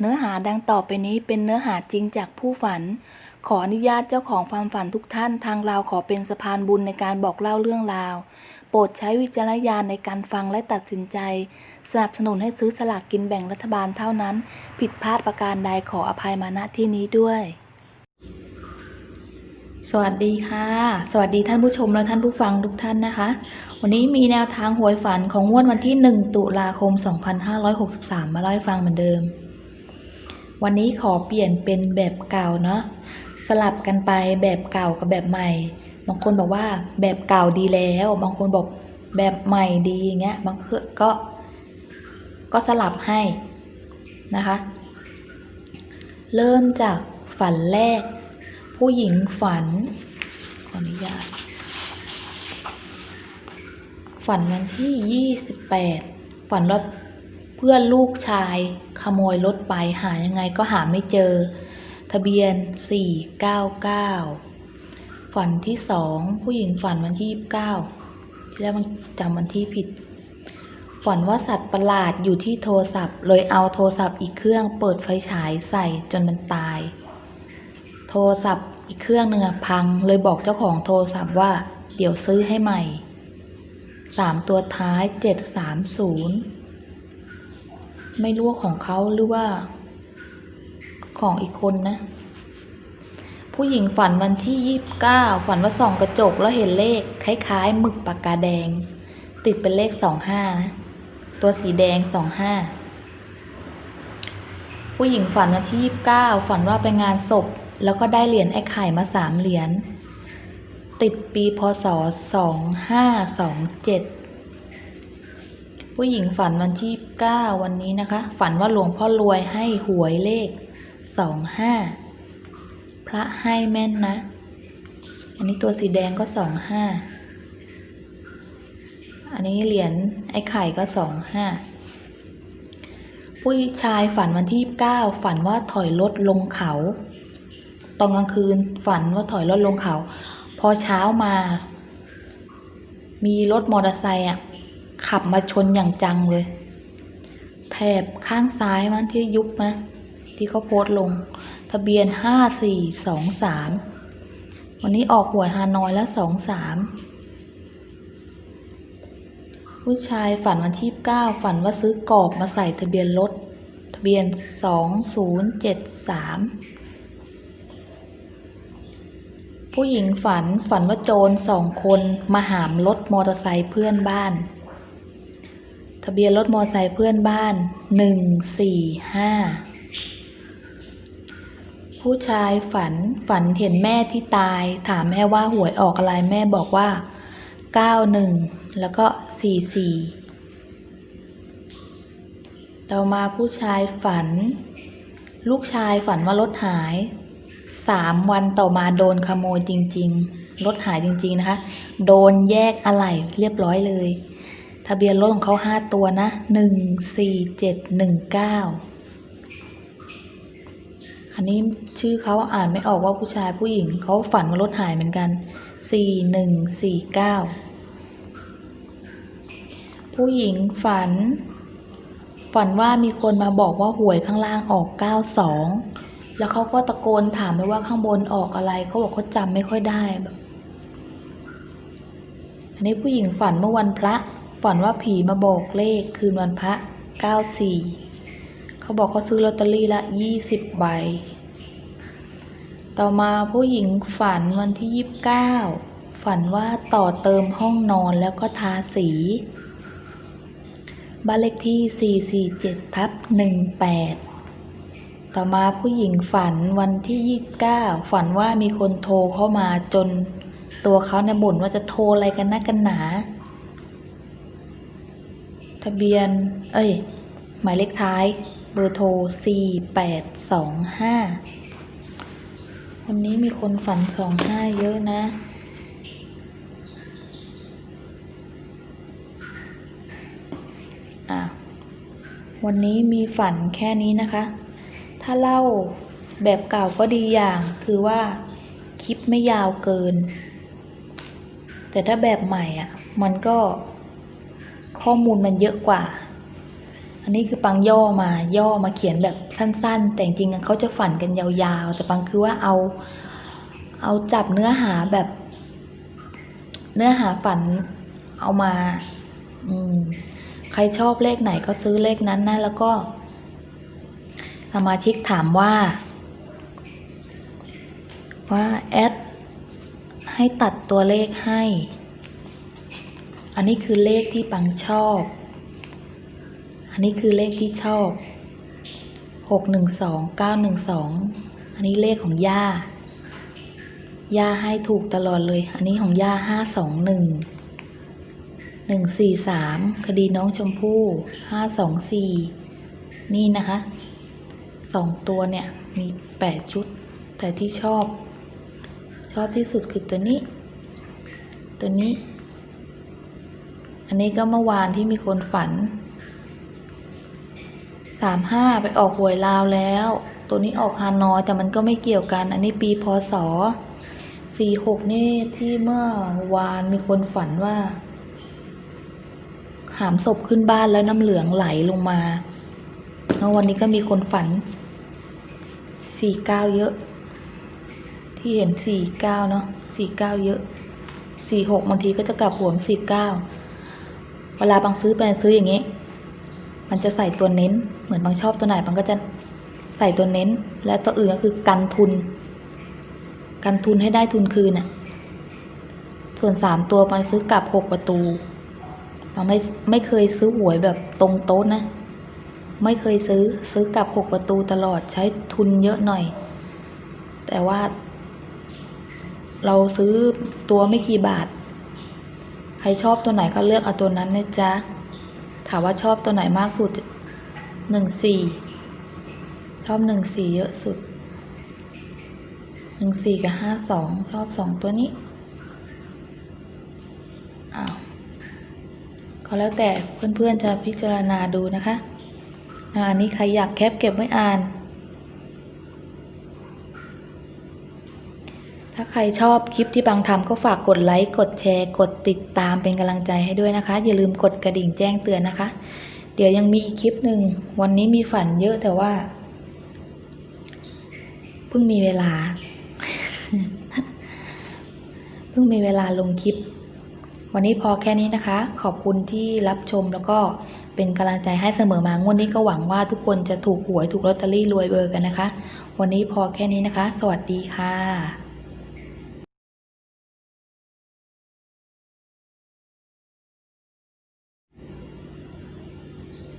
เนื้อหาดังต่อไปนี้เป็นเนื้อหาจริงจากผู้ฝัน ขออนุญาตเจ้าของความฝันทุกท่านทางเราขอเป็นสะพานบุญในการบอกเล่าเรื่องราว โปรดใช้วิจารณญาณในการฟังและตัดสินใจ สนับสนุนให้ซื้อสลากกินแบ่งรัฐบาลเท่านั้น ผิดพลาดประการใดขออภัยมาณที่นี้ด้วย สวัสดีค่ะ สวัสดีท่านผู้ชมและท่านผู้ฟังทุกท่านนะคะ วันนี้มีแนวทางหวยฝันของงวดวันที่ 1 ตุลาคม 2563 มาเล่าให้ฟังเหมือนเดิม วันนี้ขอเปลี่ยนเป็นแบบเก่าเนาะสลับกันไปแบบเก่ากับแบบใหม่ บางคนบอกว่าแบบเก่าดีแล้ว บางคนบอกแบบใหม่ดีอย่างเงี้ยบางคนก็ก็สลับให้นะคะ เริ่มจากฝันแรก ผู้หญิงฝันขออนุญาตฝันวันที่ 28 ฝันว่า เพื่อนลูกชายขโมยรถไปหายังไงก็หาไม่เจอ ทะเบียน 499 ฝันที่สองผู้หญิงฝันวันที่ 29 ที่แล้วมันจำวันที่ผิด ฝันว่าสัตว์ประหลาดอยู่ที่โทรศัพท์ เลยเอาโทรศัพท์อีกเครื่องเปิดไฟฉายใส่จนมันตาย โทรศัพท์อีกเครื่องหนึ่งพังเลยบอกเจ้าของโทรศัพท์ว่า เดี๋ยวซื้อให้ใหม่สามตัวท้ายเจ็ดสามศูนย์ ไม่รู้ว่าของเขาหรือว่า ของอีกคนนะ ผู้หญิงฝันวันที่ยี่บเก้าฝันว่าส่องกระจกแล้วเห็นเลข คล้ายๆหมึกปากกาแดง ติดเป็นเลขสองห้านะตัวสีแดงสองห้าผู้หญิงฝันวันที่ยี่บเก้าฝันว่าไปงานศพ แล้วก็ได้เหรียญไอ้ไข่มาสามเหรียญติดปีพศสองห้าสองเจ็ด ผู้หญิงฝันวันที่เก้าวันนี้นะคะ ฝันว่าหลวงพ่อรวยให้หวยเลขสองห้าพระให้แม่นนะ อันนี้ตัวสีแดงก็สองห้าอันนี้เหรียญไอ้ไข่ก็สองห้าผู้ชายฝันวันที่เก้าฝันว่าถอยรถลงเขาตอนกลางคืนฝันว่าถอยรถลงเขา พอเช้ามา มีรถมอเตอร์ไซค์อะ ขับมาชนอย่างจังเลย แถบข้างซ้ายมันที่ยุบนะ ที่เขาโพสต์ลง ทะเบียนห้าสี่สองสามวันนี้ออกหวยฮานอยแล้วสองสามผู้ชายฝันวันที่เก้าฝันว่าซื้อกรอบมาใส่ทะเบียนรถทะเบียนสองศูนย์เจ็ดสามผู้หญิงฝันฝันว่าโจรสองคนมาหามรถมอเตอร์ไซค์เพื่อนบ้านะเบียนรถมอไซค์เพื่อนบ้านหนึ่งสี่ห้าผู้ชายฝันฝันเห็นแม่ที่ตาย ถามแม่ว่าหวยออกอะไรแม่บอกว่าเก้าหนึ่งแล้วก็สี่สี่ต่อมาผู้ชายฝัน ลูกชายฝันว่ารถหายสามวันต่อมาโดนขโมยจริง ๆ รถหายจริง ๆ นะคะ โดนแยกอะไหล่เรียบร้อยเลย ทะเบียนรถของเขาห้าตัวนะหนึ่งสี่เจ็ดหนึ่งเก้าอันนี้ชื่อเขาอ่านไม่ออกว่าผู้ชายผู้หญิงเขาฝันว่ารถหายเหมือนกันสี่หนึ่งสี่เก้าผู้หญิงฝัน ฝันว่ามีคนมาบอกว่าหวยข้างล่างออกเก้าสองแล้วเขาก็ตะโกนถามไปว่าข้างบนออกอะไร เขาบอกเขาจำไม่ค่อยได้แบบ อันนี้ผู้หญิงฝันเมื่อวันพระ ฝันว่าผีมาบอกเลขคืนวันพระเก้าสี่เขาบอกเขาซื้อลอตเตอรี่ละยี่สิบใบ ต่อมาผู้หญิงฝันวันที่ยี่สิบเก้าฝันว่าต่อเติมห้องนอนแล้วก็ทาสี บ้านเลขที่ 447ทับ18 ต่อมาผู้หญิงฝันวันที่ 29 ฝันว่ามีคนโทรเข้ามาจนตัวเขาในยบ่นว่าจะโทรอะไรกันนักกันหนาะเบียน เอ้ย หมายเลขท้าย เบอร์โทร 4825 วันนี้มีคนฝัน 25 เยอะนะอะวันนี้มีฝันแค่นี้นะคะ ถ้าเล่าแบบเก่าก็ดีอย่างคือว่าคลิปไม่ยาวเกิน แต่ถ้าแบบใหม่อะ มันก็ ข้อมูลมันเยอะกว่า อันนี้คือปังย่อมาย่อมาเขียนแบบสั้น ๆ แต่จริงๆเขาจะฝันกันยาวๆ แต่ปังคือว่าเอา เอาจับเนื้อหาแบบ เนื้อหาฝันเอามา อืม ใครชอบเลขไหนก็ซื้อเลขนั้นนะแล้วก็ สมาชิกถามว่า ว่าแอดให้ตัดตัวเลขให้ อันนี้คือเลขที่ปังชอบ อันนี้คือเลขที่ชอบ หกหนึ่งสองเก้าหนึ่งสอง อันนี้เลขของย่า ย่าให้ถูกตลอดเลย อันนี้ของย่าห้าสองหนึ่ง หนึ่งสี่สาม คดีน้องชมพู่ห้าสองสี่ นี่นะคะ สองตัวเนี่ยมีแปดชุด แต่ที่ชอบ ชอบที่สุดคือตัวนี้ ตัวนี้ อันนี้ก็เมื่อวานที่มีคนฝันสามห้าไปออกหวยลาวแล้ว ตัวนี้ออกฮานอยแต่มันก็ไม่เกี่ยวกัน อันนี้ปีพศสี่หกนี่ที่เมื่อวานมีคนฝันว่า หามศพขึ้นบ้านแล้วน้ำเหลืองไหลลงมาแล้ววันนี้ก็มีคนฝันสี่เก้าเยอะ ที่เห็นสี่เก้าเนาะสี่เก้าเยอะสี่หกบางทีก็จะกลับหัวสี่เก้า เวลาบางซื้อไปซื้ออย่างนี้ มันจะใส่ตัวเน้น เหมือนบางชอบตัวไหนบางก็จะใส่ตัวเน้น แล้วตัวอื่นก็คือกันทุน กันทุนให้ได้ทุนคืนน่ะ ส่วนสามตัวบาซื้อกลับหกประตูบาไม่ไม่เคยซื้อหวยแบบตรงโต๊ะนะ ไม่เคยซื้อซื้อกลับหกประตูตลอดใช้ทุนเยอะหน่อย แต่ว่า เราซื้อตัวไม่กี่บาท ใครชอบตัวไหนก็เลือกเอาตัวนั้นนะจ๊ะ ถามว่าชอบตัวไหนมากสุดหนึ่งสี่ชอบหนึ่งสี่เยอะสุดหนึ่งสี่กับห้าสองชอบสองตัวนี้อ้าวก็แล้วแต่เพื่อนๆจะพิจารณาดูนะคะอ่าอันนี้ใครอยากแคปเก็บไว้อ่าน ถ้าใครชอบคลิปที่บางทำก็ฝากกดไลค์กดแชร์ กดติดตามเป็นกำลังใจให้ด้วยนะคะ อย่าลืมกดกระดิ่งแจ้งเตือนนะคะ เดี๋ยวยังมีอีกคลิปหนึ่งวันนี้มีฝันเยอะแต่ว่าเพิ่งมีเวลาเพิ่งมีเวลาลงคลิป วันนี้พอแค่นี้นะคะ ขอบคุณที่รับชมแล้วก็เป็นกำลังใจให้เสมอมางวดนี้ก็หวังว่าทุกคนจะถูกหวยถูกลอตเตอรี่รวยเบอร์กันนะคะ วันนี้พอแค่นี้นะคะ สวัสดีค่ะ